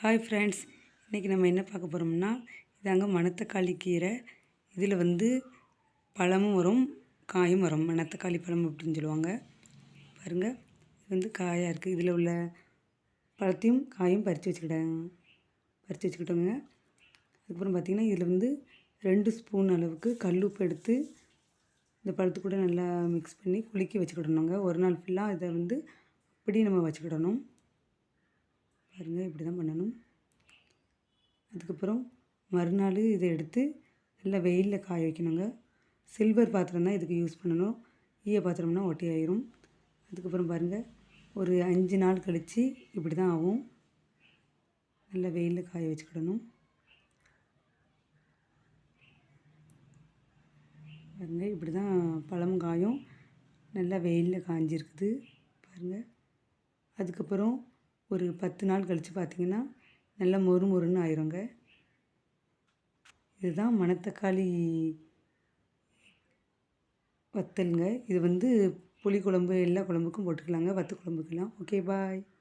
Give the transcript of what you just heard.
Hi friends இன்றைக்கி நம்ம என்ன பார்க்க போகிறோம்னா இதாங்க மணத்தக்காளி கீரை. இதில் வந்து பழமும் வரும் காயும் வரும். மணத்தக்காளி பழம் அப்படின்னு சொல்லுவாங்க. பாருங்கள் இது வந்து காயாக இருக்குது இதில் உள்ள பழத்தையும் காயும் பறித்து வச்சுக்கிட்டேன். பறித்து வச்சுக்கிட்டோங்க. அதுக்கப்புறம் பார்த்திங்கன்னா இதில் வந்து ரெண்டு ஸ்பூன் அளவுக்கு கல் உப்பு எடுத்து இந்த பழத்து கூட நல்லா மிக்ஸ் பண்ணி குலுக்கி வச்சுக்கிடணுங்க. ஒரு நாள் ஃபுல்லாக இதை வந்து அப்படியே நம்ம வச்சுக்கிடணும். பாருங்கள் இப்படி தான் பண்ணணும். அதுக்கப்புறம் மறுநாள் இதை எடுத்து நல்லா வெயிலில் காய வைக்கணுங்க. சில்வர் பாத்திரம் தான் இதுக்கு யூஸ் பண்ணணும். ஈய பாத்திரம்னா ஒட்டி ஆயிரும் அதுக்கப்புறம் பாருங்கள் ஒரு அஞ்சு நாள் கழித்து இப்படி தான் ஆகும். நல்லா வெயிலில் காய வச்சுக்கிடணும். பாருங்கள் இப்படி தான் பழம் காயும். நல்லா வெயிலில் காஞ்சிருக்குது. பாருங்கள் அதுக்கப்புறம் ஒரு பத்து நாள் கழித்து பார்த்திங்கன்னா நல்லா மொறு மொறுன்னு ஆயிருங்க. இதுதான் மணத்தக்காளி வத்தலுங்க. இது வந்து புளி குழம்பு எல்லா குழம்புக்கும் போட்டுக்கலாங்க. வத்து குழம்புக்கெல்லாம். Okay bye